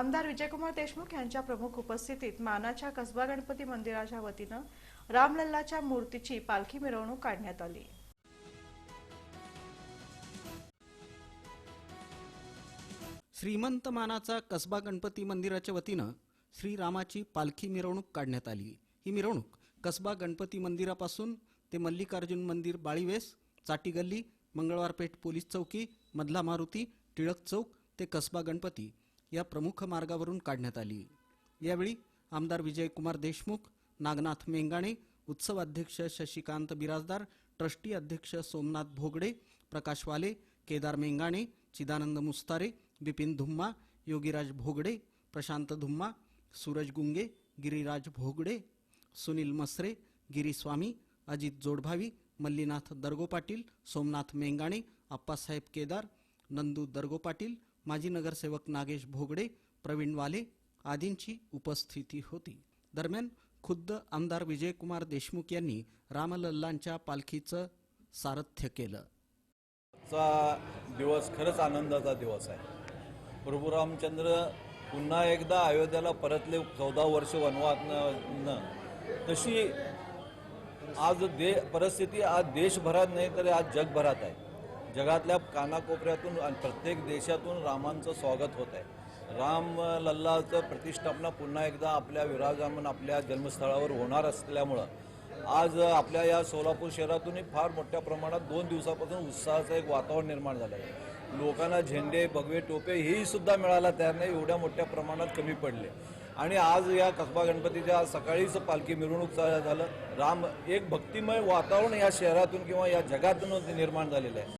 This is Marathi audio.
आमदार विजयकुमार देशमुख यांच्या प्रमुख उपस्थितीत मानाच्या कसबा गणपती मंदिराच्या वतीनं रामलल्लाच्या मूर्तीची पालखी मिरवणूक काढण्यात आली. श्रीमंत मानाचा कसबा गणपती मंदिराच्या वतीनं श्रीरामाची पालखी मिरवणूक काढण्यात आली. ही मिरवणूक कसबा गणपती मंदिरापासून ते मल्लिकार्जुन मंदिर बाळीवेस चाटी गल्ली मंगळवारपेठ पोलीस चौकी मधला मारुती टिळक चौक ते कसबा गणपती या प्रमुख मार्गावरून काढण्यात आली. यावेळी आमदार विजयकुमार देशमुख नागनाथ मेंगाणे उत्सव अध्यक्ष शशिकांत बिराजदार ट्रस्टी अध्यक्ष सोमनाथ भोगडे प्रकाश वाले केदार मेंगाणे चिदानंद मुस्तारे बिपिन धुम्मा योगीराज भोगडे प्रशांत धुम्मा सूरज गुंगे गिरीराज भोगडे सुनील मसरे गिरीस्वामी अजित जोडभावी मल्लीनाथ दर्गो पाटील सोमनाथ मेंगाणे आप्पासाहेब केदार नंदू दर्गो पाटील माजी नगरसेवक नागेश भोगडे प्रवीण वाले आदींची उपस्थिती होती. दरम्यान खुद्द आमदार विजयकुमार देशमुख यांनी रामलल्लांच्या पालखीचं सारथ्य केलं. चा दिवस खरंच आनंदाचा दिवस आहे. प्रभू रामचंद्र पुन्हा एकदा अयोध्याला परतले चौदा वर्ष वनवात तशी आज दे परिस्थिती आज देशभरात नाही तर आज जगभरात आहे. जगातल्या कानाकोपऱ्यातून आणि प्रत्येक देशातून रामांचं स्वागत होत आहे. राम लल्लाचं प्रतिष्ठापना पुन्हा एकदा आपल्या विराजमान आपल्या जन्मस्थळावर होणार असल्यामुळं आज आपल्या या सोलापूर शहरातूनही फार मोठ्या प्रमाणात दोन दिवसापासून उत्साहाचं एक वातावरण निर्माण झालं आहे. लोकांना झेंडे भगवे टोपे हेही सुद्धा मिळायला तयार नाही एवढ्या मोठ्या प्रमाणात कमी पडले. आणि आज या कसबा गणपतीच्या सकाळीच पालखी मिरवणूक झालं. राम एक भक्तिमय वातावरण या शहरातून किंवा या जगातून निर्माण झालेलं आहे.